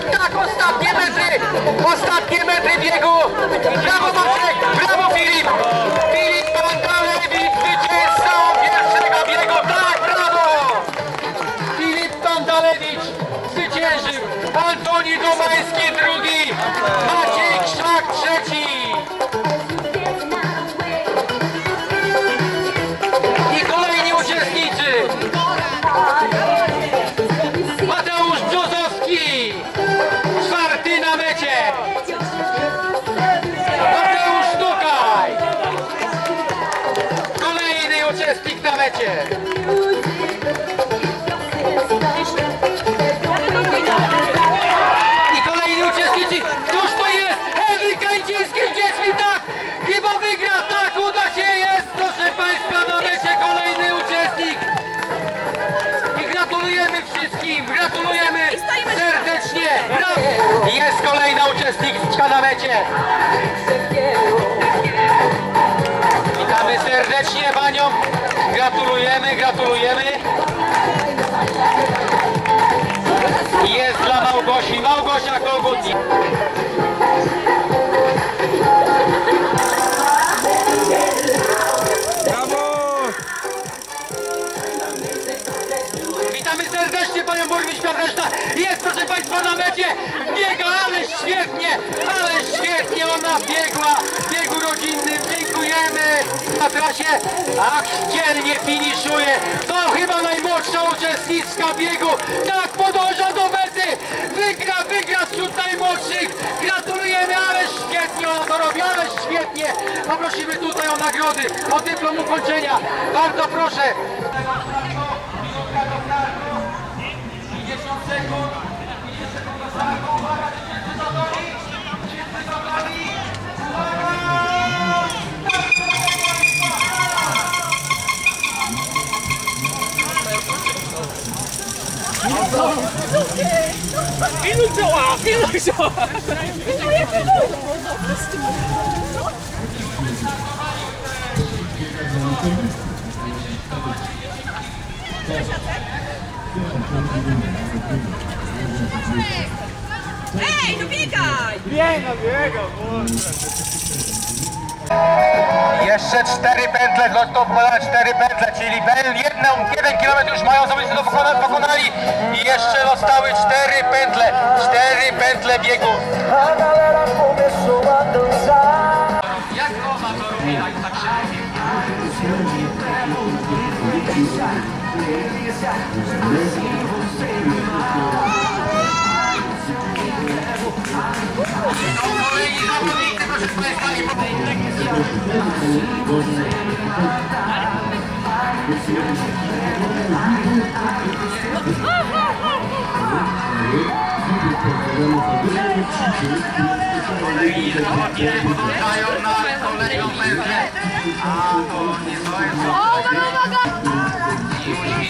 tak, ostatnie metry, ostatnie metry biegu, brawo Maciek, brawo Filip, Filip Pandalewicz, zwycięzcą pierwszego biegu, tak, brawo, Filip Pandalewicz zwyciężył, Antoni Domański drugi, uczestniczka na mecie! Witamy serdecznie Panią! Gratulujemy, gratulujemy! Jest dla Małgosi, Małgosia Kogut. Na trasie, ach, dzielnie finiszuje. To chyba najmłodsza uczestniczka biegu. Tak podąża do mety. Wygra, wygra wśród najmłodszych. Gratulujemy, ale świetnie ona to robi, ale świetnie. Poprosimy tutaj o nagrody, o dyplom ukończenia. Bardzo proszę. Kilo zoa, kilo zoa. Ej, dobiegaj! Biegam, biegam, Jeszcze cztery pętle, został pokonane cztery pętle, czyli jedną, jeden kilometr już mają zawodnicy do pokona, pokonali. Jeszcze zostały cztery pętle, cztery pętle biegu. Jak to tak? Kolejni zawodnicy, proszę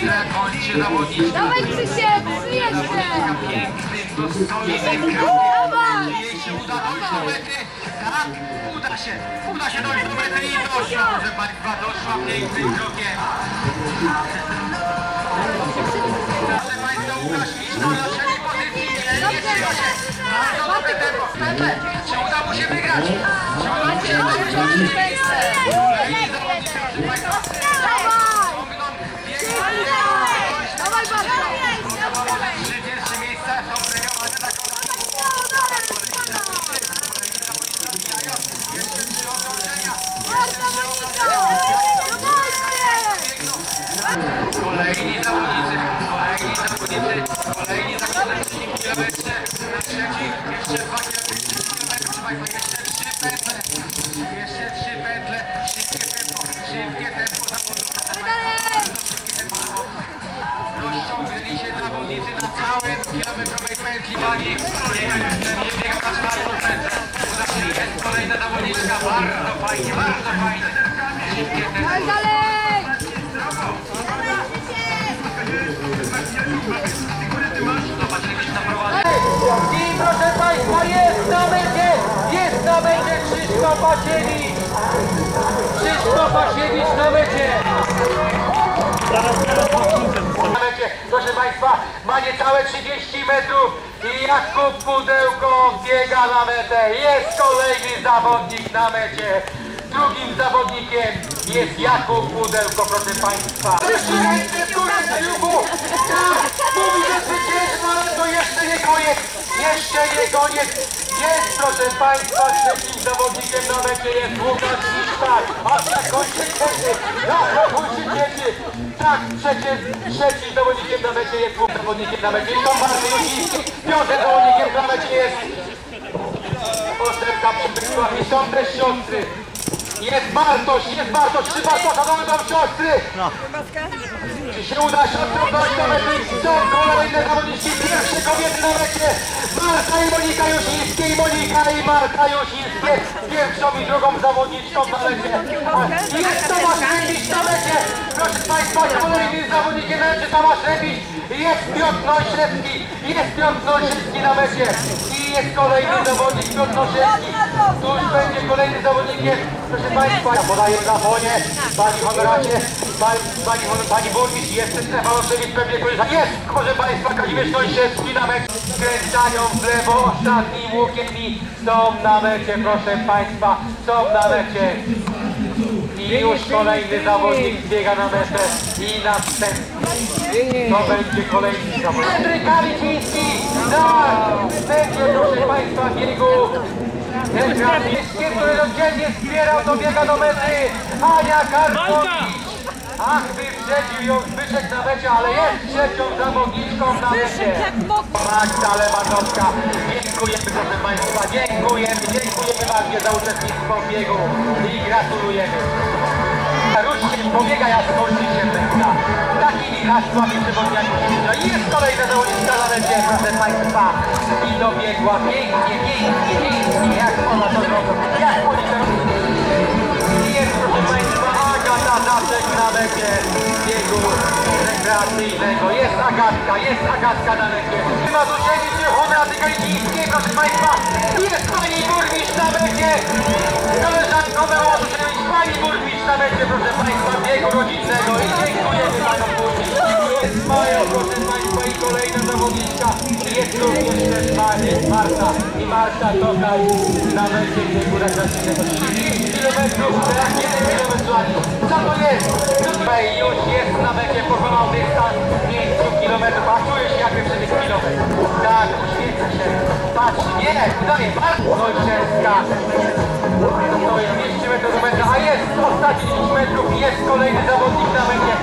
Widzę, kończy zawodniczka. Dawaj Krzysiek, jeszcze! Pięknym, dostojnym krokiem. Dawaj! Jej się uda dojść do mety. Tak, uda się. Uda się dojść do mety i doszła, proszę Państwa, doszła pięknym krokiem. Proszę Państwa, Łukasz Miszko na trzeciej pozycji. Nie, nie trzyma się. Bardzo dobre tempo. Pętle. Czy uda mu się wygrać? Czy uda mu się wygrać? Na całej kilometrowej pętli wagi. Nie biega na czwartą pętlę. Jest kolejna zawodniczka, bardzo fajnie, bardzo fajnie. Szybkie tempo. Dalej! I proszę Państwa, jest na mecie, jest na mecie Krzysztof Basiewicz. Krzysztof Pasiewicz. Na mecie, proszę Państwa, ma niecałe 30 metrów i Jakub Pudełko biega na metę. Jest kolejny zawodnik na mecie. Drugim zawodnikiem jest Jakub Pudełko, proszę Państwa. Jeszcze ręce w górę z jugu. Jeszcze nie koniec. Jeszcze nie koniec. Jest, proszę Państwa, trzecim zawodnikiem na mecie jest Łukasz Tak kończy trzeci. Kończy trzeci. Tak, trzecie, trzecim zawodnikiem na mecie jest Łukasz zawodnikiem na mecie. I to bardzo Jusiński. Piątym zawodnikiem na mecie jest Ostępka przybytła i są też siostry. Jest Bartosz, jest Bartosz, trzy Bartosza, mamy tam siostry. Czy się uda siostrom dojść do mety? Są kolejne zawodniczki, pierwsze kobiety na mecie. Marta i Monika Jusińskie i Monika i Marta Jusińskie. Pierwszą i drugą zawodniczką na mecie. Jest Tomasz Rębiś na mecie. Proszę Państwa, kolejnym zawodnikiem mecie Tomasz Rębiś. Jest Piotr Nojszewski, jest Piotr Nojszewski na mecie. I jest kolejny zawodnik Piotr Nojszewski. Tu już będzie kolejny zawodnikiem. Proszę Państwa, ja podaję na fonie. Pani honoracie, pani, pani, pani burmistrz, jest Stefan Oszewicz, pewnie koleża. Jest, proszę Państwa, Kazimierz Nojszewski na mecie. Skręcają w lewo ostatnim łukiem i są na mecie, proszę Państwa, są na mecie. I już kolejny zawodnik biega na metę i następny. To będzie kolejny zawodnik. Henryk Kaliciński, tak, będzie proszę Państwa biegu. Ten który rozdzielnie wspierał, dobiega do mety. Ania Karpowicz. Ach, wyprzedził ją Zbyszek na mecie, ale jest trzecią zawodniczką na mecie. Magda Lewandowska. Dziękujemy proszę Państwa, dziękujemy, dziękujemy Magdzie za uczestnictwo w biegu i gratulujemy. Ruszcie, pobiega skończy się meta. Takimi hasłami przewodniaki no i jest kolejna zawodniczka na mecie, proszę Państwa. I dobiegła pięknie, pięknie, pięknie, jak ona to robi, jak oni to robią. Daszek na mecie biegu rekreacyjnego. Jest Agatka, jest Agatka na mecie. Ma do siebie Honoraty Galicijskiej, proszę Państwa. Jest Pani Burmistrz na mecie. Koleżanko Bełoszewić, Pani Burmistrz na mecie, proszę Państwa, biegu rodzinnego. I dziękujemy Panią Burmistrz. Jest Maja, proszę Państwa, i kolejna zawodniczka. Jest również też Pani Marta. I Marta Tokaj na mecie biegu rekreacyjnego. 30 kilometrów, teraz 1 kilometrów. Co to jest? Tutaj już jest na mecie pokonał dystans 5 kilometrów, a czuje się jakby przebiegł kilometr. Tak, uśmiecha się. Patrz, nie, udaje, bardzo Nojczewska. To jest 200 metrów do metra, a jest ostatni 10 metrów jest kolejny zawodnik na mecie.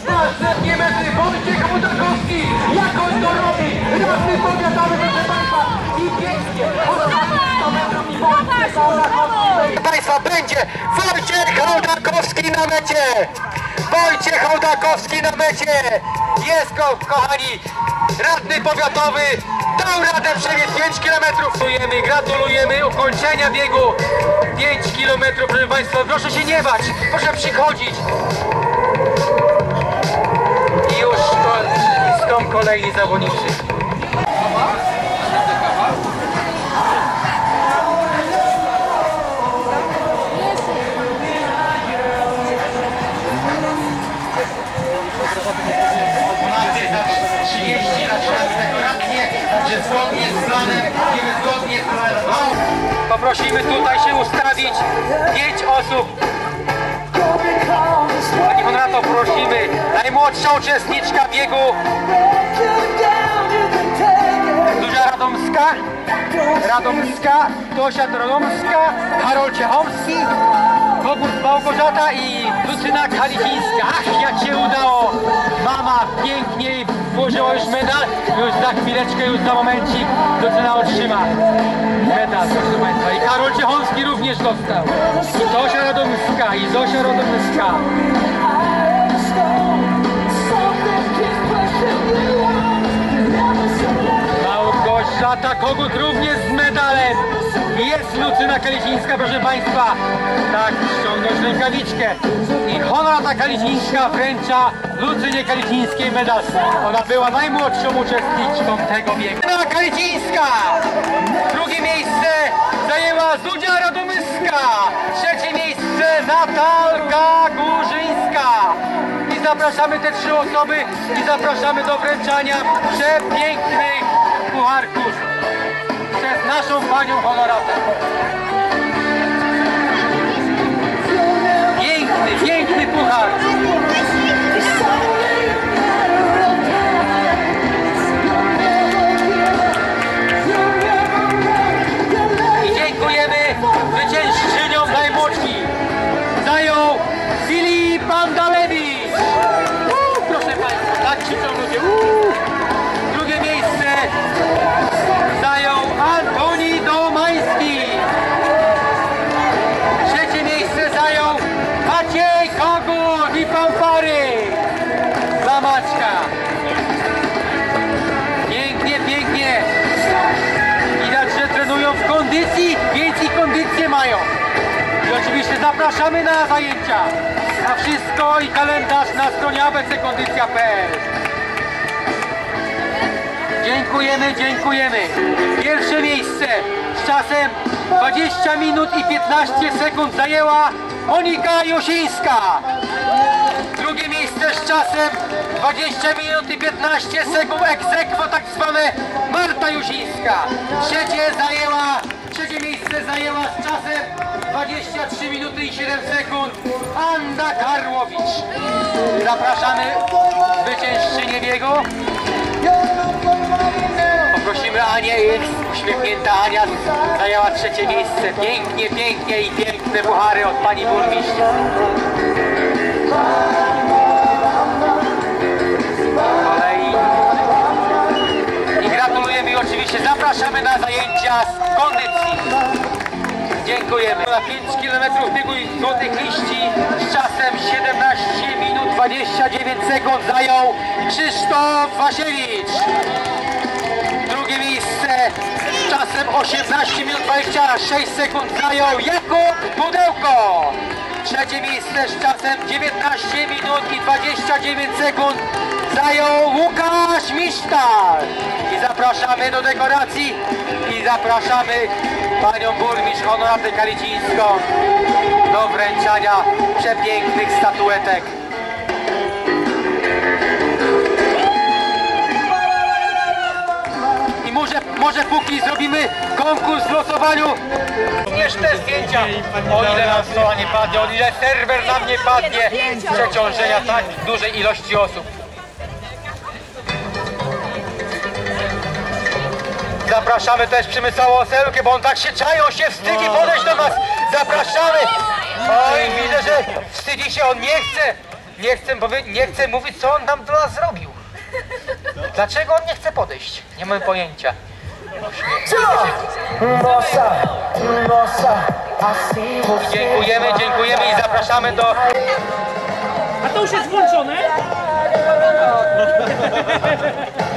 Podnosi palce nie metry. Wojciech Butakowski, jak on to robi? Radny powiadamy, proszę Państwa. I pięknie, ostatnie 100 metrów i Wojciech Hołdakowski. Proszę Państwa, będzie Wojciech Hołdakowski na mecie. Wojciech Hołdakowski na mecie. Jest go, kochani, radny powiatowy. Dał radę przebiec 5 km. Gratulujemy, gratulujemy ukończenia biegu 5 km. Proszę Państwa, proszę się nie bać, proszę przychodzić. Są kolejni zawodnicy. Poprosimy tutaj się ustawić pięć osób. Pani Honorato, prosimy. Najmłodsza uczestniczka biegu Zuzia Radomska, Radomska, Tosia Radomska, Karol Ciechowski, Bogus Małgorzata i Lucyna Kalicińska. Ach, jak się udało! Mama pięknie włożyła już medal. Już za chwileczkę, już za momencik Lucyna otrzyma medal, proszę Państwa. I Karol Ciechowski również dostał. I Tosia Radomska, i Zosia Radomska. Beata Kogut również z medalem. Jest Lucyna Kalicińska, proszę Państwa. Tak, ściągnąć rękawiczkę. I Honorata Kalicińska wręcza Lucynie Kalicińskiej medal. Ona była najmłodszą uczestniczką tego biegu. Lucyna Kalicińska! Drugie miejsce zajęła Zudzia Radomyska. Trzecie miejsce Natalka Górzyńska. I zapraszamy te trzy osoby i zapraszamy do wręczania przepięknych pucharków przez naszą panią honoratę. Piękny, piękny puchar. Kondycję mają. I oczywiście zapraszamy na zajęcia. Na wszystko i kalendarz na stronie abckondycja.pl Dziękujemy, dziękujemy. Pierwsze miejsce z czasem 20 minut i 15 sekund zajęła Monika Josińska. Drugie miejsce z czasem 20 minut i 15 sekund aequo, tak zwane Marta Jusińska. Trzecie zajęła, trzecie miejsce zajęła z czasem 23 minuty i 7 sekund Anna Karłowicz. Zapraszamy zwyciężczynię biegu. Poprosimy Anię, jest uśmiechnięta Ania zajęła trzecie miejsce. Pięknie, pięknie i piękne buchary od pani burmistrz. Zapraszamy na zajęcia z kondycji. Dziękujemy. Na 5 km biegu i złotych liści z czasem 17 minut 29 sekund zajął Krzysztof Wasiewicz. Drugie miejsce z czasem 18 minut 26 sekund zajął Jakub Pudełko. Trzecie miejsce z czasem 19 minut i 29 sekund zajął Łukasz Misztal. I zapraszamy do dekoracji i zapraszamy panią burmistrz Honoratę Kalicińską do wręczania przepięknych statuetek. I może, może póki zrobimy konkurs w losowaniu Jeszcze zdjęcia, o ile nam stoła nie padnie, o ile serwer nam nie padnie przeciążenia tak dużej ilości osób. Zapraszamy też Przemysława Osełkę, bo on tak się czai, on się wstydzi podejść do nas. Zapraszamy. Oj, widzę, że wstydzi się, on nie chce, nie chce, nie chce mówić, co on nam dla nas zrobił. Dlaczego on nie chce podejść? Nie mamy pojęcia. Nossa, assim você Dziękujemy, dziękujemy i zapraszamy do... A to już jest włączone?